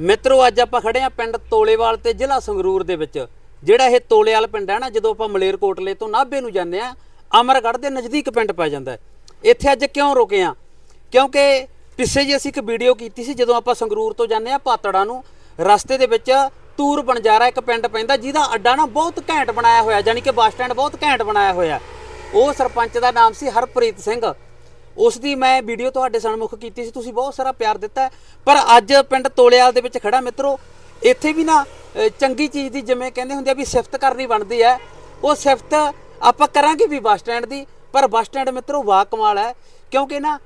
ਮਿੱਤਰੋ, ਅੱਜ ਆਪਾਂ ਖੜੇ ਆ ਪਿੰਡ ਤੋਲੇਵਾਲ ਤੇ ਜ਼ਿਲ੍ਹਾ ਸੰਗਰੂਰ ਦੇ ਵਿੱਚ, ਜਿਹੜਾ ਇਹ ਤੋਲੇਵਾਲ ਪਿੰਡ ਹੈ ਨਾ, ਜਦੋਂ ਆਪਾਂ ਮਲੇਰਕੋਟਲੇ ਤੋਂ ਨਾਭੇ ਨੂੰ ਜਾਂਦੇ ਆ ਅਮਰਗੜ੍ਹ ਦੇ ਨਜ਼ਦੀਕ ਪਿੰਡ ਪੈ ਜਾਂਦਾ ਇੱਥੇ ਅੱਜ ਕਿਉਂ ਰੁਕੇ ਆ ਕਿਉਂਕਿ ਪਿੱਛੇ ਜੀ ਅਸੀਂ ਇੱਕ ਵੀਡੀਓ ਕੀਤੀ ਸੀ, ਜਦੋਂ ਆਪਾਂ ਸੰਗਰੂਰ ਤੋਂ ਜਾਂਦੇ ਆ ਪਾਤੜਾ ਨੂੰ, ਰਸਤੇ ਦੇ ਵਿੱਚ ਤੂਰ ਬਣਜਾਰਾ ਇੱਕ ਪਿੰਡ ਪੈਂਦਾ, ਜਿਹਦਾ ਅੱਡਾ ਨਾ ਬਹੁਤ ਘੈਂਟ ਬਣਾਇਆ ਹੋਇਆ ਯਾਨੀ ਕਿ ਬੱਸ ਸਟੈਂਡ ਬਹੁਤ ਘੈਂਟ ਬਣਾਇਆ ਹੋਇਆ। ਉਹ ਸਰਪੰਚ ਦਾ ਨਾਮ ਸੀ ਹਰਪ੍ਰੀਤ ਸਿੰਘ। ਉਸ ਦੀ ਮੈਂ ਵੀਡੀਓ ਤੁਹਾਡੇ ਸਾਹਮਣੇ ਕੀਤੀ ਸੀ, ਤੁਸੀਂ ਬਹੁਤ ਸਾਰਾ ਪਿਆਰ ਦਿੱਤਾ ਪਰ ਅੱਜ ਪਿੰਡ ਤੋਲੇਵਾਲ ਦੇ ਵਿੱਚ ਖੜਾ ਮਿੱਤਰੋ, ਇੱਥੇ ਵੀ ਨਾ ਚੰਗੀ ਚੀਜ਼ ਦੀ ਜਿਵੇਂ ਕਹਿੰਦੇ ਹੁੰਦੇ ਆ ਵੀ ਸਿਫਤ ਕਰਨੀ ਬਣਦੀ ਹੈ। ਉਹ ਸਿਫਤ ਆਪਾਂ ਕਰਾਂਗੇ ਵੀ ਬੱਸ ਸਟੈਂਡ ਦੀ, ਪਰ ਬੱਸ ਸਟੈਂਡ ਮਿੱਤਰੋ ਵਾ ਕਮਾਲ ਹੈ, ਕਿਉਂਕਿ ਨਾ,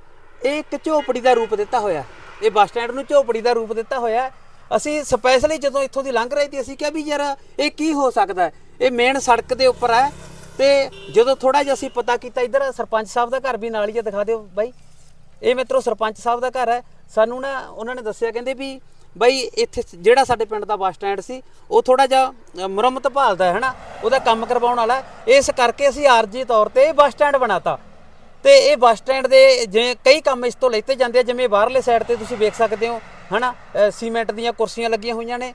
ਇਹ ਇੱਕ ਝੋਪੜੀ ਦਾ ਰੂਪ ਦਿੱਤਾ ਹੋਇਆ ਇਹ ਬੱਸ ਸਟੈਂਡ ਨੂੰ ਝੋਪੜੀ ਦਾ ਰੂਪ ਦਿੱਤਾ ਹੋਇਆ ਅਸੀਂ ਸਪੈਸ਼ਲੀ ਜਦੋਂ ਇੱਥੋਂ ਦੀ ਲੰਘ ਰਹੇ ਸੀ, ਅਸੀਂ ਕਿਹਾ ਵੀ ਯਾਰ, ਇਹ ਕੀ ਹੋ ਸਕਦਾ ਇਹ ਮੇਨ ਸੜਕ ਦੇ ਉੱਪਰ ਹੈ। ਤੇ ਜਦੋਂ ਥੋੜਾ ਜਿਹਾ ਅਸੀਂ ਪਤਾ ਕੀਤਾ ਇੱਧਰ ਸਰਪੰਚ ਸਾਹਿਬ ਦਾ ਘਰ ਵੀ ਨਾਲ ਹੀ ਹੈ ਦਿਖਾ ਦਿਓ ਬਾਈ। ਇਹ ਮਿੱਤਰੋ ਸਰਪੰਚ ਸਾਹਿਬ ਦਾ ਘਰ ਹੈ। ਸਾਨੂੰ ਨਾ ਉਹਨਾਂ ਨੇ ਦੱਸਿਆ ਕਹਿੰਦੇ ਵੀ ਬਾਈ ਇੱਥੇ ਜਿਹੜਾ ਸਾਡੇ ਪਿੰਡ ਦਾ ਬੱਸ ਸਟੈਂਡ ਸੀ ਉਹ ਥੋੜਾ ਜਿਹਾ ਮੁਰੰਮਤ ਭਾਲਦਾ ਹੈ ਹਨਾ? ਉਹਦਾ ਕੰਮ ਕਰਵਾਉਣ ਵਾਲਾ ਇਸ ਕਰਕੇ ਅਸੀਂ ਆਰਜੀ ਤੌਰ ਤੇ ਇਹ ਬੱਸ ਸਟੈਂਡ ਬਣਾਤਾ। ਤੇ ਇਹ ਬੱਸ ਸਟੈਂਡ ਦੇ ਜਿਵੇਂ ਕਈ ਕੰਮ ਇਸ ਤੋਂ ਲੈਤੇ ਜਾਂਦੇ ਆ ਜਿਵੇਂ ਬਾਹਰਲੇ ਸਾਈਡ ਤੇ ਤੁਸੀਂ ਵੇਖ ਸਕਦੇ ਹੋ ਹਨਾ? ਅ, ਸੀਮੈਂਟ ਦੀਆਂ ਕੁਰਸੀਆਂ ਲੱਗੀਆਂ ਹੋਈਆਂ ਨੇ।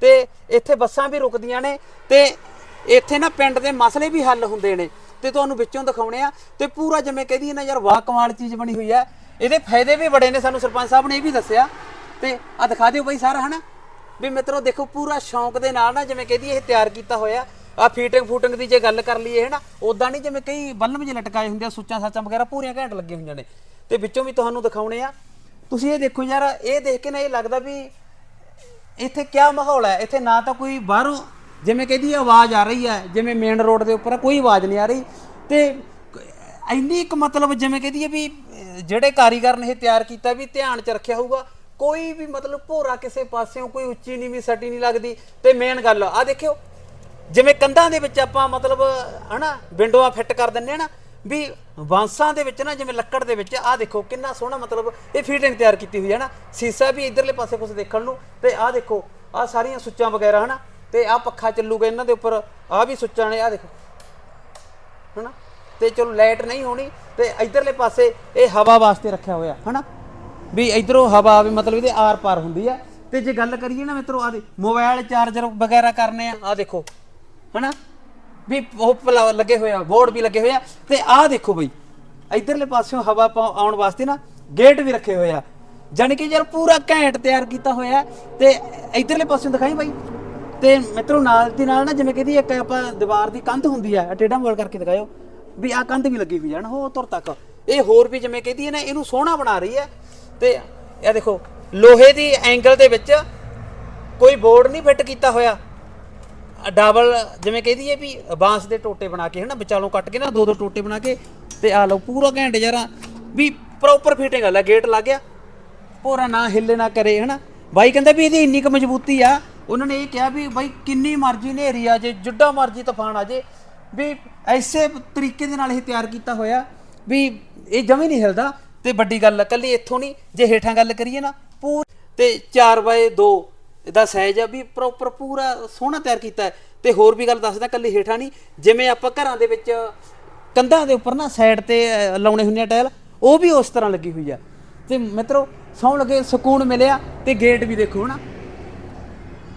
ਤੇ ਇੱਥੇ ਬੱਸਾਂ ਵੀ ਰੁਕਦੀਆਂ ਨੇ। ਤੇ ਇੱਥੇ ਨਾ ਪਿੰਡ ਦੇ ਮਸਲੇ ਵੀ ਹੱਲ ਹੁੰਦੇ ਨੇ ਤੇ ਤੁਹਾਨੂੰ ਵਿੱਚੋਂ ਦਿਖਾਉਣੇ ਆ ਤੇ ਪੂਰਾ ਜਿਵੇਂ ਕਹਦੀ ਨਾ ਯਾਰ ਵਾਹ ਕਮਾਲ ਚੀਜ਼ ਬਣੀ ਹੋਈ ਆ ਇਹਦੇ ਫਾਇਦੇ ਵੀ ਬੜੇ ਨੇ, ਸਾਨੂੰ ਸਰਪੰਚ ਸਾਹਿਬ ਨੇ ਇਹ ਵੀ ਦੱਸਿਆ। ਤੇ ਆ ਦਿਖਾ ਦਿਓ ਬਈ ਸਾਰਾ, ਹਨਾ? ਵੀ ਮਿੱਤਰੋ, ਦੇਖੋ ਪੂਰਾ ਸ਼ੌਂਕ ਦੇ ਨਾਲ ਨਾ ਜਿਵੇਂ ਕਹਦੀ ਇਹ ਤਿਆਰ ਕੀਤਾ ਹੋਇਆ। ਆ ਫੀਟਿੰਗ ਫੂਟਿੰਗ ਦੀ ਜੇ ਗੱਲ ਕਰ ਲਈਏ, ਹਨਾ? ਉਦਾਂ ਨਹੀਂ ਜਿਵੇਂ ਕਈ ਬੱਲਮ ਜਿਹੇ ਲਟਕਾਏ ਹੁੰਦੇ ਆ, ਸੁੱਚਾਂ ਸਾਚਾਂ ਵਗੈਰਾ ਪੂਰੀਆਂ ਘੈਂਟ ਲੱਗੀਆਂ ਹੋਈਆਂ ਨੇ। ਤੇ ਵਿੱਚੋਂ ਵੀ ਤੁਹਾਨੂੰ ਦਿਖਾਉਣੇ ਆ। ਤੁਸੀਂ ਇਹ ਦੇਖੋ ਯਾਰ, ਇਹ ਦੇਖ ਕੇ ਨਾ ਇਹ ਲੱਗਦਾ ਵੀ ਇੱਥੇ ਕਿਆ ਮਾਹੌਲ ਹੈ। ਇੱਥੇ ਨਾ ਤਾਂ ਕੋਈ ਬਾਹਰੋਂ ਜਿਵੇਂ ਕਹਿੰਦੀ ਆਵਾਜ਼ ਆ ਰਹੀ ਹੈ ਜਿਵੇਂ ਮੇਨ ਰੋਡ ਦੇ ਉੱਪਰ ਕੋਈ ਆਵਾਜ਼ ਨਹੀਂ ਆ ਰਹੀ। ਤੇ ਇੰਨੀ ਇੱਕ ਮਤਲਬ ਜਿਵੇਂ ਕਹਿੰਦੀ ਹੈ ਵੀ, ਜਿਹੜੇ ਕਾਰੀਗਰ ਨੇ ਇਹ ਤਿਆਰ ਕੀਤਾ ਵੀ ਧਿਆਨ ਚ ਰੱਖਿਆ ਹੋਊਗਾ, ਕੋਈ ਵੀ ਮਤਲਬ ਭੋਰਾ ਕਿਸੇ ਪਾਸਿਓਂ ਕੋਈ ਉੱਚੀ ਨੀਵੀਂ ਸੱਟੀ ਨਹੀਂ ਲੱਗਦੀ। ਤੇ ਮੇਨ ਗੱਲ ਆ ਦੇਖਿਓ, ਜਿਵੇਂ ਕੰਧਾਂ ਦੇ ਵਿੱਚ ਆਪਾਂ ਮਤਲਬ, ਹਨਾ, ਵਿੰਡੋਆਂ ਫਿੱਟ ਕਰ ਦਿੰਨੇ ਆ ਨਾ, ਵੀ ਬਾਂਸਾਂ ਦੇ ਵਿੱਚ ਨਾ, ਜਿਵੇਂ ਲੱਕੜ ਦੇ ਵਿੱਚ, ਆਹ ਦੇਖੋ ਕਿੰਨਾ ਸੋਹਣਾ ਮਤਲਬ ਇਹ ਫਿਟਿੰਗ ਤਿਆਰ ਕੀਤੀ ਹੋਈ ਹੈ ਨਾ। ਸੀਸਾ ਵੀ ਇਧਰਲੇ ਪਾਸੇ ਕੁਝ ਦੇਖਣ ਨੂੰ, ਤੇ ਆਹ ਦੇਖੋ, ਆਹ ਸਾਰੀਆਂ ਸੁੱਚਾਂ ਵਗੈਰਾ, ਹਨਾ ਤੇ ਆਹ ਪੱਖਾ ਚੱਲੂਗਾ ਇਹਨਾਂ ਦੇ ਉੱਪਰ, ਆਹ ਵੀ ਸੁੱਚਾਂ ਨੇ, ਆਹ ਦੇਖੋ। ਹਨਾ? ਤੇ ਚਲੋ ਲਾਈਟ ਨਹੀਂ ਹੋਣੀ ਤੇ ਇਧਰਲੇ ਪਾਸੇ ਇਹ ਹਵਾ ਵਾਸਤੇ ਰੱਖਿਆ ਹੋਇਆ, ਹਨਾ? ਵੀ ਇਧਰੋਂ ਹਵਾ ਆਵੇ, ਮਤਲਬ ਇਹਦੇ ਆਰ ਪਾਰ ਹੁੰਦੀ ਆ। ਤੇ ਜੇ ਗੱਲ ਕਰੀਏ ਨਾ ਮਿੱਤਰੋ ਆ ਦੇ ਮੋਬਾਈਲ ਚਾਰਜਰ ਵਗੈਰਾ ਕਰਨੇ ਆ ਆ ਦੇਖੋ, ਹਨਾ? ਵੀ ਉਹ ਪਲਾ- ਲੱਗੇ ਹੋਏ ਆ, ਬੋਰਡ ਵੀ ਲੱਗੇ ਹੋਏ ਆ। ਤੇ ਆਹ ਦੇਖੋ ਬਈ, ਇਧਰਲੇ ਪਾਸਿਓਂ ਹਵਾ ਪਾ- ਆਉਣ ਵਾਸਤੇ ਨਾ ਗੇਟ ਵੀ ਰੱਖੇ ਹੋਏ ਆ। ਜਾਣੀ ਕਿ ਯਾਰ ਪੂਰਾ ਘੈਂਟ ਤਿਆਰ ਕੀਤਾ ਹੋਇਆ। ਹੈ ਤੇ ਇਧਰਲੇ ਪਾਸਿਓਂ ਦਿਖਾਈ ਬਾਈ ਤੇ ਮਿੱਤਰੋ ਨਾਲ ਦੀ ਨਾਲ ਨਾ ਜਿਵੇਂ ਕਹਿੰਦੀ ਇੱਕ ਆਪਾਂ ਦੀਵਾਰ ਦੀ ਕੰਧ ਹੁੰਦੀ ਆ ਟੇਡਾ ਮੋੜ ਕਰਕੇ ਦਿਖਾਇਓ, ਵੀ ਆ ਕੰਧ ਵੀ ਲੱਗੀ ਹੋਈ ਆ ਨਾ ਉਹ ਤੁਰ ਤੱਕ। ਇਹ ਹੋਰ ਵੀ ਜਿਵੇਂ ਕਹਿੰਦੀ ਹੈ ਨਾ, ਇਹਨੂੰ ਸੋਹਣਾ ਬਣਾ ਰਹੀ ਹੈ ਤੇ ਇਹ ਦੇਖੋ, ਲੋਹੇ ਦੀ ਐਂਗਲ ਦੇ ਵਿੱਚ ਕੋਈ ਬੋਰਡ ਨਹੀਂ ਫਿੱਟ ਕੀਤਾ ਹੋਇਆ। ਡਬਲ ਜਿਵੇਂ ਕਹਦੀ ਹੈ ਵੀ ਬਾਂਸ ਦੇ ਟੋਟੇ ਬਣਾ ਕੇ ਹਨਾ, ਵਿਚਾਲੋਂ ਕੱਟ ਕੇ ਨਾ ਦੋ ਦੋ ਟੋਟੇ ਬਣਾ ਕੇ, ਤੇ ਆ ਲਓ ਪੂਰਾ ਘੈਂਟ ਯਾਰਾ ਵੀ ਪ੍ਰੋਪਰ ਫਿਟਿੰਗ ਆ ਲੈ, ਗੇਟ ਲੱਗ ਗਿਆ। ਪੂਰਾ ਨਾ ਹਿੱਲੇ ਨਾ ਕਰੇ ਹਨਾ। ਬਾਈ ਕਹਿੰਦਾ ਵੀ ਇਹਦੀ ਇੰਨੀ ਕੁ ਮਜ਼ਬੂਤੀ ਆ ਉਹਨਾਂ ਨੇ ਇਹ ਕਿਹਾ ਵੀ ਬਾਈ ਕਿੰਨੀ ਮਰਜ਼ੀ ਹਨੇਰੀ ਆ ਜੇ ਜਿੱਡਾ ਮਰਜ਼ੀ ਤੂਫਾਨ ਆ ਜੇ ਵੀ ਐਸੇ ਤਰੀਕੇ ਦੇ ਨਾਲ ਇਹ ਤਿਆਰ ਕੀਤਾ ਹੋਇਆ ਵੀ ਇਹ ਜਮੇ ਨਹੀਂ ਹਿਲਦਾ। ਤੇ ਵੱਡੀ ਗੱਲ ਆ ਕੱਲੀ ਇੱਥੋਂ ਨਹੀਂ ਜੇ ਹੇਠਾਂ ਗੱਲ ਕਰੀਏ ਨਾ ਪੂਰ ਤੇ 4 ਬਾਏ 2 ਇਹਦਾ ਸਾਈਜ਼ ਆ ਵੀ ਪ੍ਰੋਪਰ ਪੂਰਾ ਸੋਹਣਾ ਤਿਆਰ ਕੀਤਾ ਹੈ। ਤੇ ਹੋਰ ਵੀ ਗੱਲ ਦੱਸਦਾ ਕੱਲੀ ਹੇਠਾਂ ਨਹੀਂ ਜਿਵੇਂ ਆਪਾਂ ਘਰਾਂ ਦੇ ਵਿੱਚ ਕੰਧਾਂ ਦੇ ਉੱਪਰ ਨਾ ਸਾਈਡ ਤੇ ਅਹ, ਲਾਉਣੇ ਹੁੰਦੇ ਆ ਟਾਇਲ ਉਹ ਵੀ ਉਸ ਤਰ੍ਹਾਂ ਲੱਗੀ ਹੋਈ ਆ। ਤੇ ਮਿੱਤਰੋ ਸੌਣ ਲੱਗੇ ਸਕੂਨ ਮਿਲਿਆ ਤੇ ਗੇਟ ਵੀ ਦੇਖੋ ਨਾ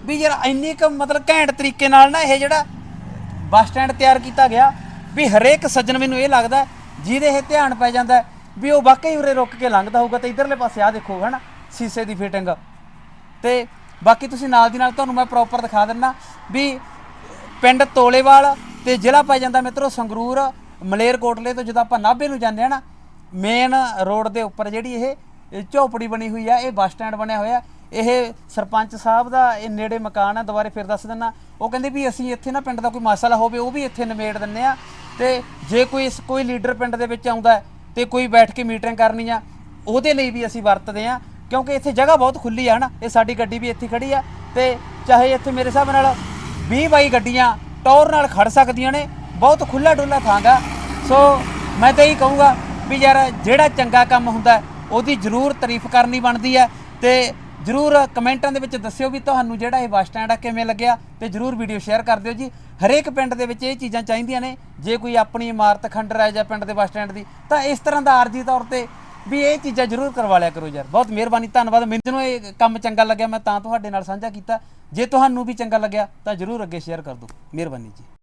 ਵੀ ਯਾਰ ਇੰਨੀ ਕੁ ਮਤਲਬ ਘੈਂਟ ਤਰੀਕੇ ਨਾਲ ਨਾ ਇਹ ਜਿਹੜਾ ਬੱਸ ਸਟੈਂਡ ਤਿਆਰ ਕੀਤਾ ਗਿਆ, ਵੀ ਹਰੇਕ ਸੱਜਣ ਮੈਨੂੰ ਇਹ ਲੱਗਦਾ ਜਿਹਦੇ ਇਹ ਧਿਆਨ ਪੈ ਜਾਂਦਾ ਵੀ ਉਹ ਵਾਕਈ ਉਰੇ ਰੁਕ ਕੇ ਲੰਘਦਾ ਹੋਊਗਾ ਤੇ ਇਧਰਲੇ ਪਾਸੇ ਆ ਦੇਖੋ, ਹਨਾ, ਸੀਸੇ ਦੀ ਫਿਟਿੰਗ ਤੇ ਬਾਕੀ ਤੁਸੀਂ ਨਾਲ ਦੀ ਨਾਲ ਤੁਹਾਨੂੰ ਮੈਂ ਪ੍ਰੋਪਰ ਦਿਖਾ ਦਿੰਨਾ ਵੀ ਪਿੰਡ ਤੋਲੇਵਾਲ ਤੇ ਜ਼ਿਲ੍ਹਾ ਪੈ ਜਾਂਦਾ ਮਿੱਤਰੋ ਸੰਗਰੂਰ, ਮਲੇਰਕੋਟਲੇ ਤੋਂ ਜਦੋਂ ਆਪਾਂ ਨਾਭੇ ਨੂੰ ਜਾਂਦੇ ਆ ਨਾ ਮੇਨ ਰੋਡ ਦੇ ਉੱਪਰ ਜਿਹੜੀ ਇਹ ਇਹ ਝੌਪੜੀ ਬਣੀ ਹੋਈ ਆ, ਇਹ ਬੱਸ ਸਟੈਂਡ ਬਣਿਆ ਹੋਇਆ। ਇਹ ਸਰਪੰਚ ਸਾਹਿਬ ਦਾ ਇਹ ਨੇੜੇ ਮਕਾਨ ਹੈ ਦੁਬਾਰੇ ਫਿਰ ਦੱਸ ਦਿੰਨਾ ਉਹ ਕਹਿੰਦੇ ਵੀ ਅਸੀਂ ਇੱਥੇ ਨਾ ਪਿੰਡ ਦਾ ਕੋਈ ਮਸਲਾ ਹੋਵੇ, ਉਹ ਵੀ ਇੱਥੇ ਨਿਬੇੜ ਦਿੰਨੇ ਆ। ਤੇ ਜੇ ਕੋਈ ਇਸ- ਕੋਈ ਲੀਡਰ ਪਿੰਡ ਦੇ ਵਿੱਚ ਆਉਂਦਾ ਹੈ ਤੇ ਕੋਈ ਬੈਠ ਕੇ ਮੀਟਿੰਗ ਕਰਨੀ ਆ, ਉਹਦੇ ਲਈ ਵੀ ਅਸੀਂ ਵਰਤਦੇ ਆ, ਕਿਉਂਕਿ ਇੱਥੇ ਜਗ੍ਹਾ ਬਹੁਤ ਖੁੱਲੀ ਆ ਹਨਾ ਇਹ ਸਾਡੀ ਗੱਡੀ ਵੀ ਇੱਥੇ ਖੜੀ ਆ। ਤੇ ਚਾਹੇ ਇੱਥੇ ਮੇਰੇ ਹਿਸਾਬ ਨਾਲ 20 ਬਾਈ ਗੱਡੀਆਂ ਟੌਰ ਨਾਲ ਖੜ ਸਕਦੀਆਂ ਨੇ, ਬਹੁਤ ਖੁੱਲਾ ਡੁੱਲਾ ਥਾਂਗਾ ਸੋ ਮੈਂ ਤਾਂ ਇਹੀ ਕਹੂੰਗਾ ਵੀ ਯਾਰ ਜਿਹੜਾ ਚੰਗਾ ਕੰਮ ਹੁੰਦਾ, ਉਹਦੀ ਜ਼ਰੂਰ ਤਾਰੀਫ ਕਰਨੀ ਬਣਦੀ ਹੈ ਤੇ ਜ਼ਰੂਰ ਕਮੈਂਟਾਂ ਦੇ ਵਿੱਚ ਦੱਸਿਓ ਵੀ ਤੁਹਾਨੂੰ ਜਿਹੜਾ ਇਹ ਬੱਸ ਸਟੈਂਡ ਆ ਕਿਵੇਂ ਲੱਗਿਆ ਤੇ ਜ਼ਰੂਰ ਵੀਡੀਓ ਸ਼ੇਅਰ ਕਰ ਦਿਓ ਜੀ। ਹਰੇਕ ਪਿੰਡ ਦੇ ਵਿੱਚ ਇਹ ਚੀਜ਼ਾਂ ਚਾਹੀਦੀਆਂ ਨੇ। ਜੇ ਕੋਈ ਆਪਣੀ ਇਮਾਰਤ ਖੰਡਰ ਹੈ ਜਾਂ ਪਿੰਡ ਦੇ ਬੱਸ ਸਟੈਂਡ ਦੀ, ਤਾਂ ਇਸ ਤਰ੍ਹਾਂ ਦਾ ਆਰਜੀ ਤੌਰ ਤੇ ਵੀ ਇਹ ਚੀਜ਼ਾਂ ਜ਼ਰੂਰ ਕਰਵਾ ਲਿਆ ਕਰੋ ਯਾਰ। ਬਹੁਤ ਮਿਹਰਬਾਨੀ, ਧੰਨਵਾਦ। ਮੈਨੂੰ ਇਹ ਕੰਮ ਚੰਗਾ ਲੱਗਿਆ, ਮੈਂ ਤਾਂ ਤੁਹਾਡੇ ਨਾਲ ਸਾਂਝਾ ਕੀਤਾ। ਜੇ ਤੁਹਾਨੂੰ ਵੀ ਚੰਗਾ ਲੱਗਿਆ, ਤਾਂ ਜ਼ਰੂਰ ਅੱਗੇ ਸ਼ੇਅਰ ਕਰ ਦਿਓ। ਮਿਹਰਬਾਨੀ ਜੀ।